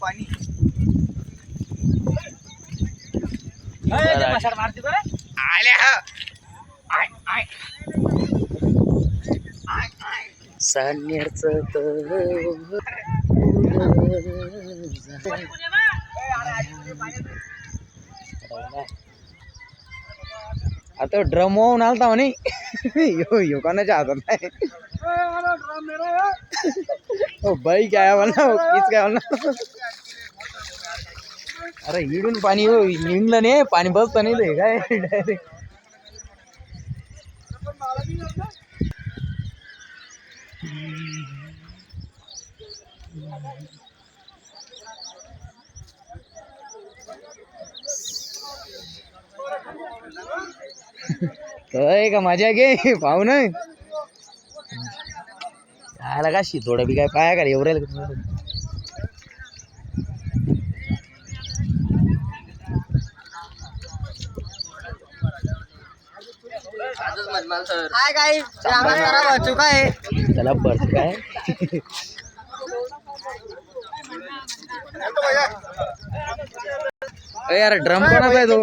पाणी. हा. सान्याच आता ड्रम होऊन आलता म्हणे. यो यो कोणाच्या हातात नाही. ओ बाई काय म्हणा कीच काय म्हणा. अरे इडून पाणी हो, निघलं नाही पाणी बसतं नाही ते काय डायरेक्ट काय का मजा घे पाहू ना. आला का थोडं बी काय पाया का एवढ्या काय काय चुका आहे त्याला बर्फ काय? यार ड्रम कोणाचा आहे तो?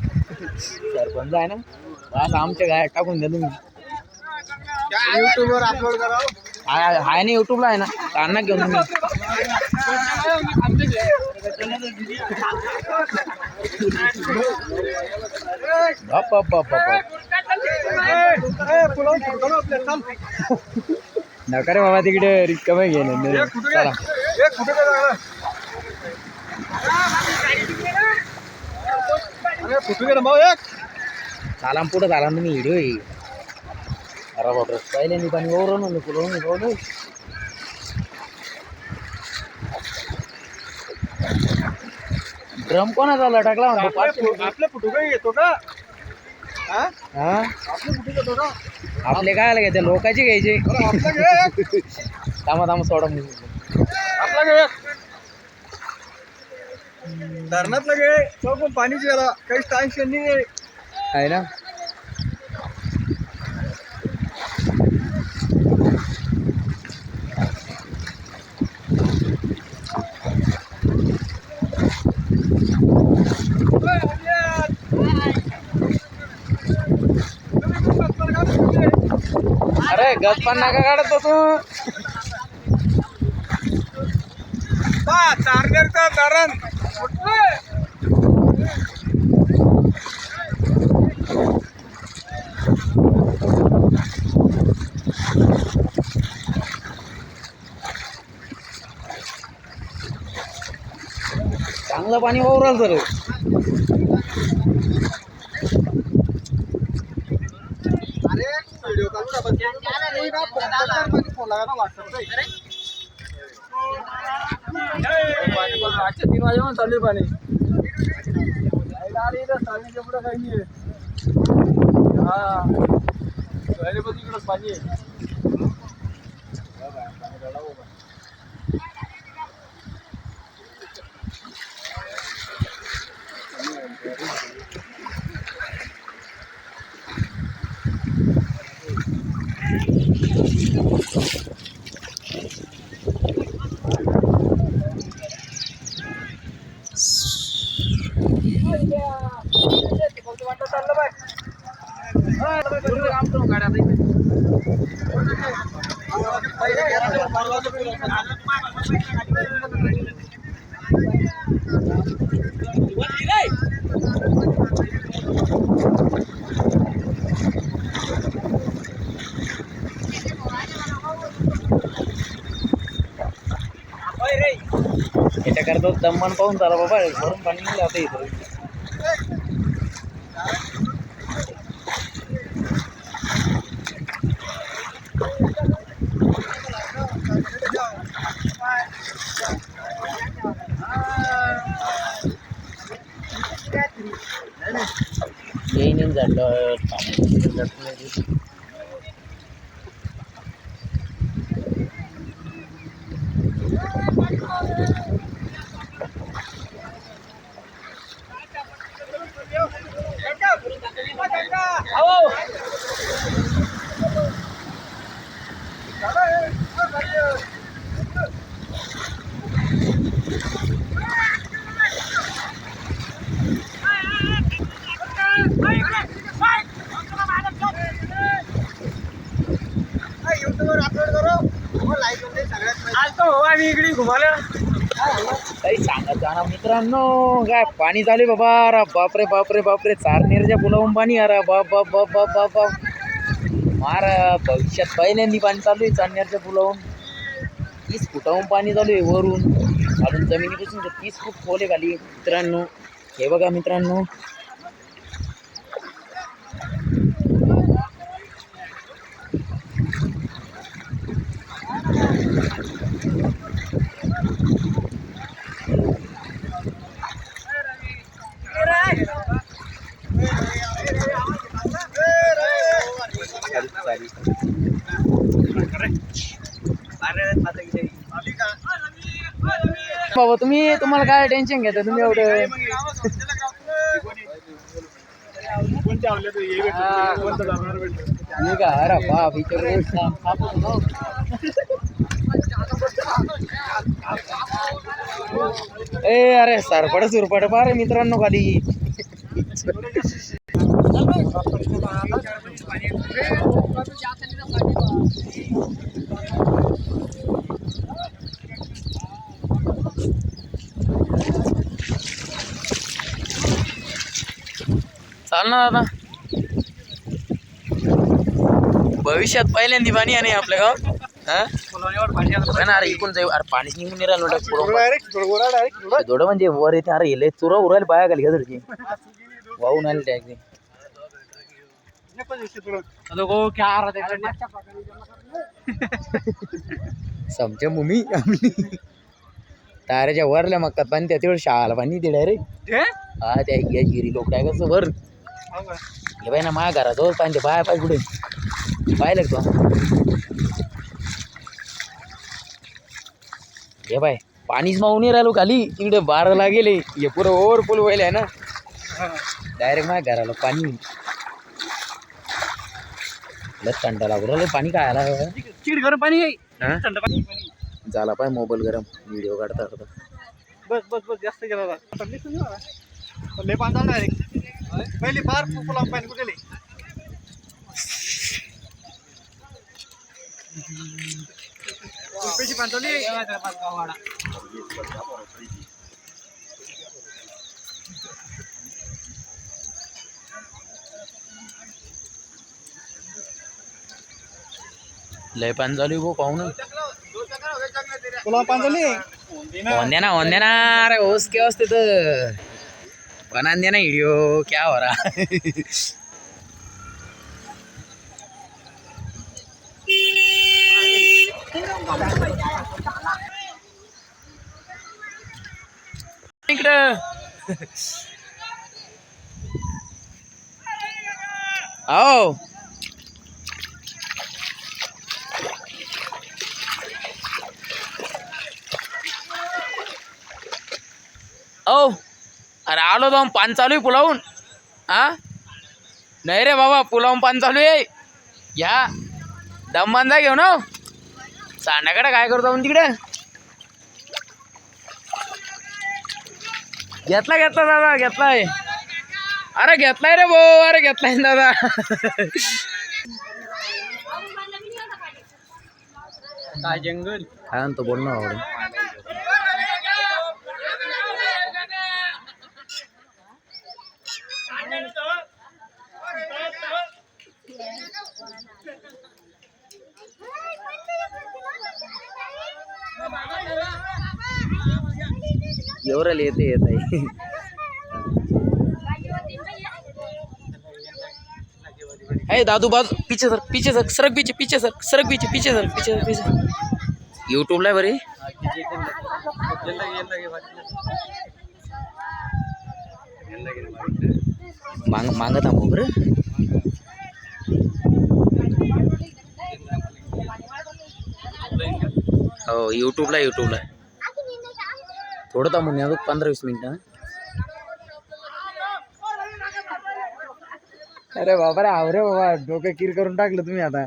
सरपंच आहे ना? बस आमच्या गाड्यात टाकून द्या तुम्ही. युट्यूब वर अपलोड करा आहे आहे ना युट्यूबला आहे ना? काढणार घेऊन तुम्ही. बाप बाप बाप बाप नका रे बाबा तिकडे रिस्क कमी घेणं चला चाला पुढे चाला तुम्ही व्हिडिओ आहे अरे बापरे पहिले मी पाणी ओरवून ना फुलवून ड्रम कोणाचा लटकला म्हणतो पाच आपले फुटू काही येतो का? हा? हा? येतो का? आपले काय आलं घ्यायचे लोकांचे घ्यायचे. आपला घे थांबा थांबा सोडा आपला घे धरणातलं घे. तो पण पाणीच गेला काही टेन्शन नाही. आहे ना? पण नका काढत तू पा चार्जरचं धरण. चांगलं पाणी ओव्हरऑल सर अरे व्हिडिओ काढू का बस? कोणी ना फोन करणार म्हणजे फोन लागा ना व्हॉट्सअप पाणी पण आजच्या तीन वाजेपर्यंत चालू पाणी. चालण्याच्या पुढं काही नाही. हा. तिकडंच पाणी आहे. याच्याकरता दमन पाहून चाला बाबा भरून पाणी नाही आता इथं येईन झालं हो आलतो तुम्ही घुमाला काही सांगत जाणार मित्रांनो काय पाणी झाले आहे बाबा. अरे बापरे बापरे बापरे. चारनेरच्या पुलावून पाणी. अरे बाप बाप बाप बाप बाप बाप. मार भविष्यात पहिल्यांदा पाणी चालू आहे चारनेरच्या पुलावून तीस फुटावून पाणी चालू आहे वरून. अजून जमिनीपासून तर तीस फूट खोल आहे खाली. मित्रांनो हे बघा मित्रांनो. बाबा तुम्ही तुम्हाला काय टेन्शन घेता? तुम्ही एवढं का? अरे बाप ए अरे सरपड सुरपड पारे मित्रांनो खाली. चाल ना दादा भविष्यात पहिल्यांदा पाणी नाही आपल्या गाव ना, अरे इकडून जाऊ. अरे पाणीच निघून नाही राहिलं पुढं थोडं म्हणजे वर येते अरे येले चुरा उरायला पाया का तुझी वाहून आले टॅक्सी समच्या मुमी ताऱ्याच्या वरल्या मक्कात पाणी त्या तेवढं शाळाला पाणी ते डायरेक्ट हा त्या या गिरी लोक काय कसं वर? हे बाई ना माझ्या घराजवळ पाणी ते बाया पाय कुठे? पाहिलं तू हे बाय पाणीच मावून नाही राहिलो खाली. तिकडे बाराला गेले हे. पुरं ओव्हरफुल व्हायला आहे ना. डायरेक्ट माझ्या घराला पाणी थंड लागू राहिलं पाणी काय आला? चिड गरम पाणी आहे झाला पाय मोबाईल गरम. व्हिडिओ काढता बस बस बस जास्त गेला सुरू झाला. पण लय पाणी चालू डायरेक्ट पहिली फार पुला पाणी कुठे? रुपयाची पाणी लय पाणी चालू आहे भाऊ पाहू ना चालू आहे. होंद्या ना ना अरे होस के असते तर बना दे ना व्हिडिओ क्या हो रहा? इकडं. आओ. ओ अरे आलो जाऊन पान चालू आहे पुलावून. हा? नाही रे बाबा पुलावून पान चालू आहे. या. दम बांधा घेऊ ना सांडाकडे काय करतो आपण तिकडे? घेतला घेतला दादा घेतलाय. अरे घेतलाय रे भाऊ अरे घेतलाय दादा. काय जंगल? काय म्हणतो बोल ना आवडे एवढं येते येत आहे. है दादू बाजू पीछे सर पीछे सर सरक पीछे पीछे सर सरक पीछे पीछे सर पीछे सर पीछे यूट्यूबला बरे? मांग मागत आहो बरं. हो यूट्यूबला यूट्यूबला थोडं थांबून या पंधरा वीस मिनिटं. अरे बाबा रे आवरे बाबा डोकं किर करून टाकलं तुम्ही आता.